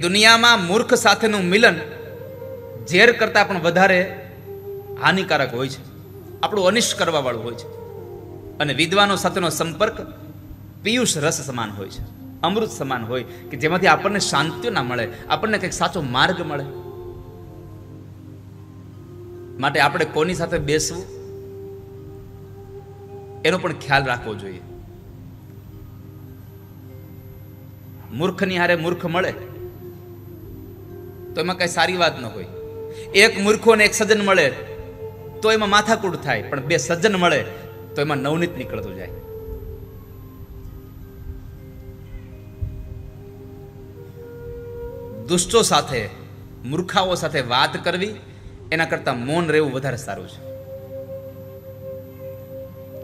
દુનિયામાં મૂર્ખ સાથેનું મિલન ઝેર કરતાં પણ વધારે હાનિકારક હોય છે. આપણું અનિષ્ટ કરવાવાળું હોય છે. અને વિદ્વાનો સાથેનો સંપર્ક પિયુષ રસ સમાન હોય છે. અમૃત સમાન હોય કે જેમાંથી આપણને શાંતિ ના મળે, આપણને કંઈક સાચો માર્ગ મળે. માટે આપણે કોની સાથે બેસવું? એનો પણ ખ્યાલ રાખવો જોઈએ. મૂર્ખની હારે મૂર્ખ મળે તો એમાં કઈ સારી વાત ન હોય. એક મૂર્ખો ને એક સજ્જન મળે તો એમાં માથાકૂટ થાય, પણ બે સજ્જન મળે તો એમાં નવનીત નીકળતું જાય. દુષ્ટો સાથે, મૂર્ખાઓ સાથે વાત કરવી, એના કરતાં મૌન રહેવું વધારે સારું છે.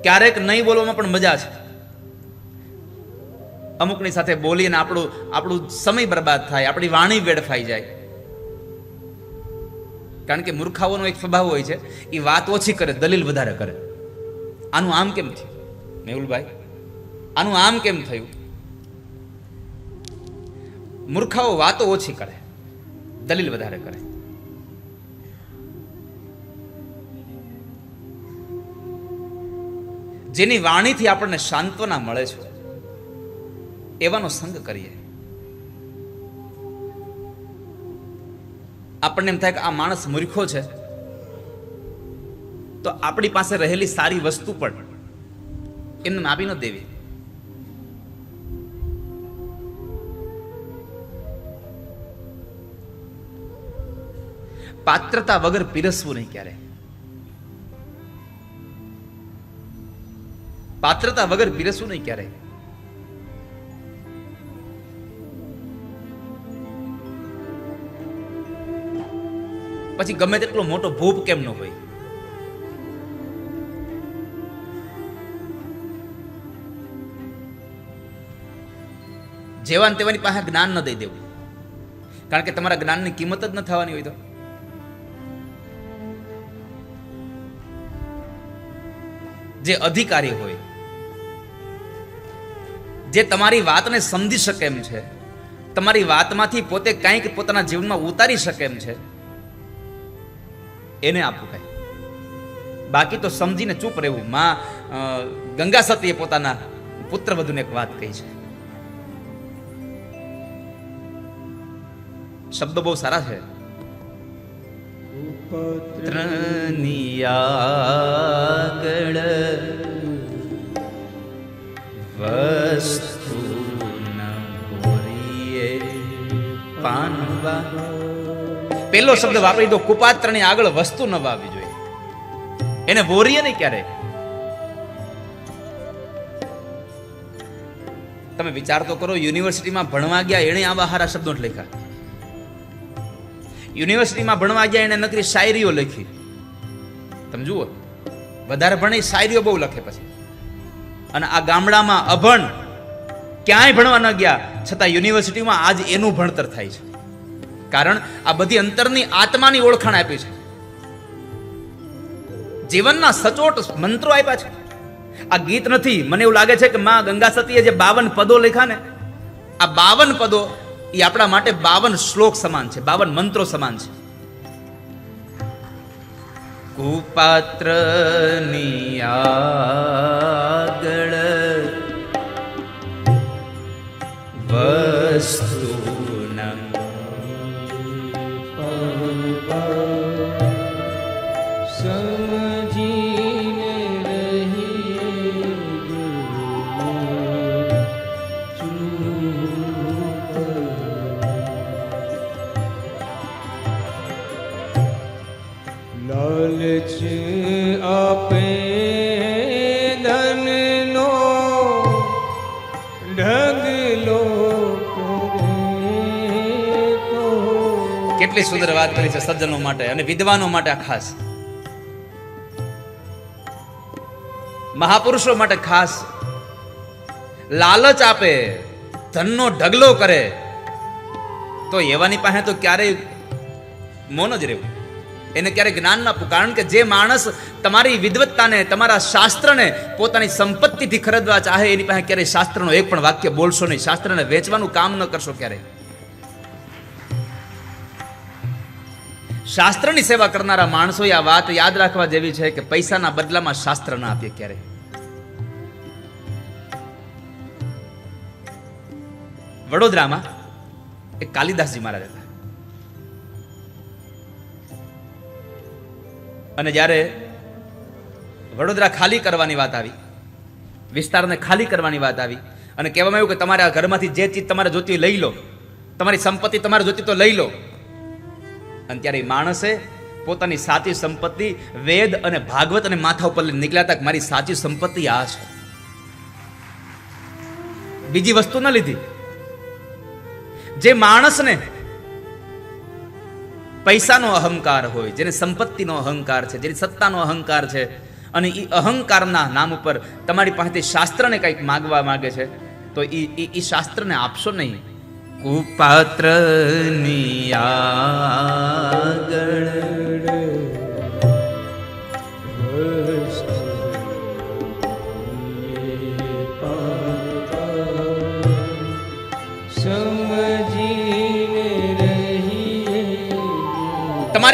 ક્યારેક નહીં બોલવામાં પણ મજા છે. અમુકની સાથે બોલીને આપણું આપણું સમય બરબાદ થાય, આપણી વાણી વેડફાઈ જાય. કારણ કે મૂર્ખાઓનો એક સ્વભાવ હોય છે, એ વાત ઓછી કરે, દલીલ વધારે કરે. આનું આમ કેમ થયું? મેહુલભાઈ, આનું આમ કેમ થયું? મૂર્ખાઓ વાતો ઓછી કરે, દલીલ વધારે કરે. જેની વાણીથી આપણને સાંત્વના મળે છે, એવાનો સંગ કરીએ. આપણને એમ થાય કે આ માણસ મૂર્ખો છે. તો આપણી પાસે રહેલી સારી વસ્તુ પણ એમને આપી ન દેવી. પાત્રતા વગર પીરસવું નહીં ક્યારે. પાત્રતા વગર પીરસવું નહીં ક્યારે. પછી ગમે તેટલો મોટો ભૂપ કેમ ન હોય? જેવાને તેવાની પાસે જ્ઞાન ન દઈ દેવું. કારણ કે તમારા જ્ઞાનની કિંમત જ ન થવાની હોય તો. જે અધિકારી હોય, જે તમારી વાતને સમજી શકે એમ છે, તમારી વાતમાંથી પોતે કંઈક પોતાના જીવનમાં ઉતારી શકે એમ છે એને આપવું કઈ. બાકી તો સમજીને ચૂપ રહેવું. માં ગંગા સતીએ પોતાના પુત્ર વધુને એક વાત કહી છે. શબ્દો બહુ સારા છે. પુત્રની આગળ પેલો શબ્દ વાપરી તો કુપાત્રની આગળ વસ્તુ ન વાવી જોઈએ. એને બોરીએ નહીં ક્યારે? તમે વિચાર તો કરો, યુનિવર્સિટીમાં ભણવા ગયા એણે આવા હારા શબ્દો લખ્યા. યુનિવર્સિટીમાં ભણવા ગયા એને નકરી શાયરીઓ લખી. તમે જુઓ, વધારે ભણે શાયરીઓ બહુ લખે પછી. અને આ ગામડામાં અભણ ક્યાંય ભણવા ન ગયા, છતાં યુનિવર્સિટીમાં આજ એનું ભણતર થાય છે. કારણ આ બધી અંતરની આત્માની ઓળખાણ આપી છે. જીવનના સચોટ મંત્રો આપ્યા છે. આ ગીત નથી, મને એવું લાગે છે કે માં ગંગા સતીએ જે બાવન પદો લખ્યા ને, આ બાવન પદો એ આપણા માટે બાવન શ્લોક સમાન છે, બાવન મંત્રો સમાન છે. કુપાત્ર આગળ વસ્તુ કેટલી સુંદર વાત કરી છે સજ્જનો માટે અને વિદ્વાનો માટે ખાસ. મહાપુરુષો માટે ખાસ. લાલચ આપે, ધનનો ઢગલો કરે. તો એવાની પાસે તો ક્યારેય મૌન જ રહેવું. એને ક્યારેય જ્ઞાન ના આપવું. કારણ કે જે માણસ તમારી વિદવત્તાને, તમારા શાસ્ત્રને પોતાની સંપત્તિથી ખરીદવા ચાહે, એની પાસે ક્યારેય શાસ્ત્રનો એક પણ વાક્ય બોલશો નહીં. શાસ્ત્રને વેચવાનું કામ ન કરશો ક્યારે શાસ્ત્રની સેવા કરનારા માણસો આ વાત યાદ રાખવા જેવી છે કે પૈસાના બદલામાં શાસ્ત્ર ના આપીએ ક્યારે વડોદરામાં એક કાલિદાસજી મહારાજ હતા. અને જ્યારે વડોદરા ખાલી કરવાની વાત આવી, વિસ્તારને ખાલી કરવાની વાત આવી, અને કહેવામાં આવ્યું કે તમારે આ ઘરમાંથી જે ચીજ તમારે જોતી લઈ લો, તમારી સંપત્તિ તમારે જોતી તો લઈ લો. અને ત્યારે માણસે પોતાની સાચી સંપત્તિ વેદ અને ભાગવત અને માથા ઉપર નીકળ્યા હતા મારી સાચી સંપત્તિ આ છે. બીજી વસ્તુ ન લીધી. જે માણસને પૈસાનો અહંકાર હોય, જેને સંપત્તિનો અહંકાર છે, જેની સત્તાનો અહંકાર છે, અને એ અહંકારના નામ ઉપર તમારી પાસેથી શાસ્ત્રને કંઈક માગવા માગે છે, તો એ એ શાસ્ત્રને આપશો નહીં. કુપાત્ર આગળ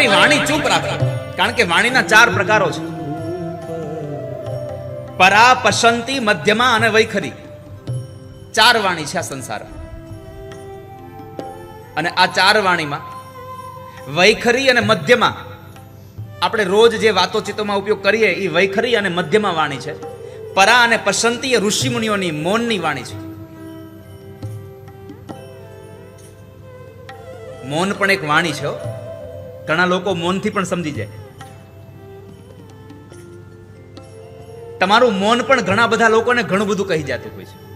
તમારી વાણી ચૂપ રાખો, કારણ કે વાણીના ચાર પ્રકારો છે. પરા, પસંતી, મધ્યમાં અને વૈખરી. ચાર વાણી છે આ સંસાર અને આ ચાર વાણીમાં વૈખરી અને મધ્યમાં, આપણે રોજ જે વાતોચીતોમાં ઉપયોગ કરીએ, એ વૈખરી અને મધ્યમાં વાણી છે. પરા અને પસંતી એ ઋષિમુનિઓની મૌનની વાણી છે. મૌન પણ એક વાણી છે. ઘણા લોકો મૌનથી પણ સમજી જાય. તમારું મૌન પણ ઘણા બધા લોકોને ઘણું બધું કહી જતું હોય છે.